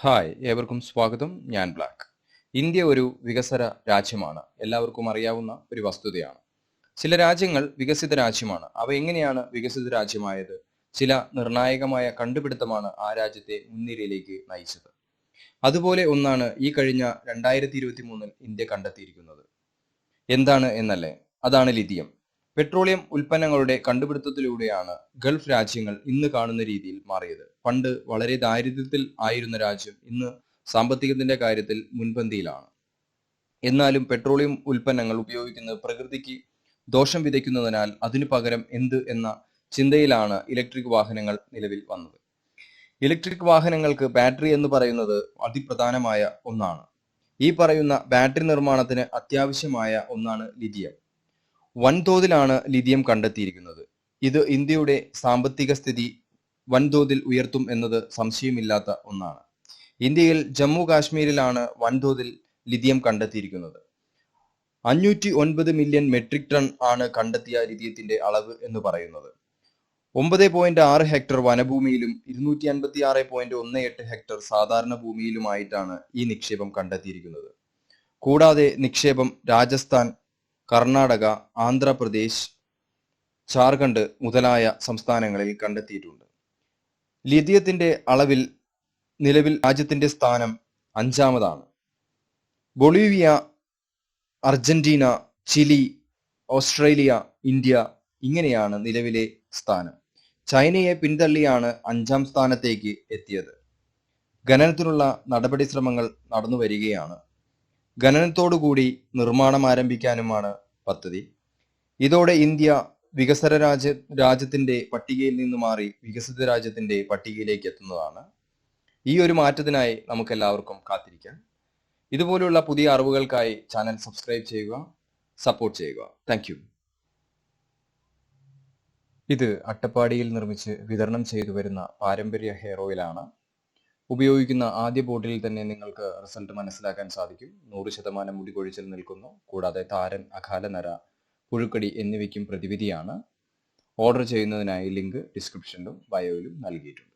Hi ഏവർക്കും സ്വാഗതം. ഞാൻ ബ്ലാക്ക് ഇന്ത്യ ഒരു വികസന രാജ്യമാണ്. എല്ലാവർക്കും അറിയാവുന്ന ഒരു വസ്തുതയാണ്. ചില രാജ്യങ്ങൾ വികസിത രാജ്യമാണ്. അവ എങ്ങനെയാണ് വികസിത രാജ്യമായത്? ചില നിർണായകമായ കണ്ടുപിടുത്തമാണ് ആ രാജ്യത്തെ മുൻനിരയിലേക്ക് നയിച്ചത്. അതുപോലെ ഒന്നാണ് ഈ കഴിഞ്ഞ രണ്ടായിരത്തി ഇരുപത്തി മൂന്നിൽ ഇന്ത്യ കണ്ടെത്തിയിരിക്കുന്നത്. എന്താണ് എന്നല്ലേ? അതാണ് ലിഥിയം. പെട്രോളിയം ഉൽപ്പന്നങ്ങളുടെ കണ്ടുപിടുത്തത്തിലൂടെയാണ് ഗൾഫ് രാജ്യങ്ങൾ ഇന്ന് കാണുന്ന രീതിയിൽ മാറിയത്. പണ്ട് വളരെ ദാരിദ്ര്യത്തിൽ ആയിരുന്ന രാജ്യം ഇന്ന് സാമ്പത്തികത്തിന്റെ കാര്യത്തിൽ മുൻപന്തിയിലാണ്. എന്നാലും പെട്രോളിയം ഉൽപ്പന്നങ്ങൾ ഉപയോഗിക്കുന്നത് പ്രകൃതിക്ക് ദോഷം വിതയ്ക്കുന്നതിനാൽ അതിനു പകരം എന്ത് എന്ന ചിന്തയിലാണ് ഇലക്ട്രിക് വാഹനങ്ങൾ നിലവിൽ വന്നത്. ഇലക്ട്രിക് വാഹനങ്ങൾക്ക് ബാറ്ററി എന്ന് പറയുന്നത് അതിപ്രധാനമായ ഒന്നാണ്. ഈ പറയുന്ന ബാറ്ററി നിർമ്മാണത്തിന് അത്യാവശ്യമായ ഒന്നാണ് ലിഥിയം. വൻതോതിലാണ് ലിഥിയം കണ്ടെത്തിയിരിക്കുന്നത്. ഇത് ഇന്ത്യയുടെ സാമ്പത്തിക സ്ഥിതി വൻതോതിൽ ഉയർത്തും എന്നത് സംശയമില്ലാത്ത ഒന്നാണ്. ഇന്ത്യയിൽ ജമ്മു കാശ്മീരിലാണ് വൻതോതിൽ ലിഥിയം കണ്ടെത്തിയിരിക്കുന്നത്. അഞ്ഞൂറ്റി ഒൻപത് മില്യൺ മെട്രിക് ടൺ ആണ് കണ്ടെത്തിയ ലിഥിയത്തിന്റെ അളവ് എന്ന് പറയുന്നത്. ഒമ്പത് പോയിന്റ് ആറ് ഹെക്ടർ വനഭൂമിയിലും ഇരുന്നൂറ്റി അൻപത്തി ആറ് പോയിന്റ് ഒന്ന് എട്ട് ഹെക്ടർ സാധാരണ ഭൂമിയിലുമായിട്ടാണ് ഈ നിക്ഷേപം കണ്ടെത്തിയിരിക്കുന്നത്. കൂടാതെ നിക്ഷേപം രാജസ്ഥാൻ കർണാടക ആന്ധ്രാപ്രദേശ് ജാർഖണ്ഡ് മുതലായ സംസ്ഥാനങ്ങളിൽ കണ്ടെത്തിയിട്ടുണ്ട്. ലിഥിയത്തിന്റെ അളവിൽ നിലവിൽ രാജ്യത്തിന്റെ സ്ഥാനം അഞ്ചാമതാണ്. Bolivia Argentina Chile Australia India ഇങ്ങനെയാണ് നിലവിലെ സ്ഥാനം. ചൈനയെ പിന്തള്ളിയാണ് അഞ്ചാം സ്ഥാനത്തേക്ക് എത്തിയത്. ഖനനത്തിനുള്ള നടപടി ശ്രമങ്ങൾ നടന്നു വരികയാണ് ഖനനത്തോടുകൂടി നിർമ്മാണം ആരംഭിക്കാനുമാണ് പദ്ധതി. ഇതോടെ ഇന്ത്യ വികസന രാജ്യ രാജ്യത്തിന്റെ പട്ടികയിൽ നിന്ന് മാറി വികസിത രാജ്യത്തിന്റെ പട്ടികയിലേക്ക് എത്തുന്നതാണ്. ഈ ഒരു മാറ്റത്തിനായി നമുക്ക് എല്ലാവർക്കും കാത്തിരിക്കാം. ഇതുപോലുള്ള പുതിയ അറിവുകൾക്കായി ചാനൽ സബ്സ്ക്രൈബ് ചെയ്യുക സപ്പോർട്ട് ചെയ്യുക. താങ്ക് ഇത് അട്ടപ്പാടിയിൽ നിർമ്മിച്ച് വിതരണം ചെയ്തു വരുന്ന പാരമ്പര്യ ഹെയർ ഓയിലാണ്. ഉപയോഗിക്കുന്ന ആദ്യ ബോട്ടിൽ തന്നെ നിങ്ങൾക്ക് റിസൾട്ട് മനസ്സിലാക്കാൻ സാധിക്കും. നൂറ് ശതമാനം മുടി കൊഴിച്ചിൽ നിൽക്കുന്നു. കൂടാതെ താരൻ അകാലനര പുഴുക്കടി എന്നിവയ്ക്കും പ്രതിവിധിയാണ്. ഓർഡർ ചെയ്യുന്നതിനായി ലിങ്ക് ഡിസ്ക്രിപ്ഷനിലും ബയോയിലും നൽകിയിട്ടുണ്ട്.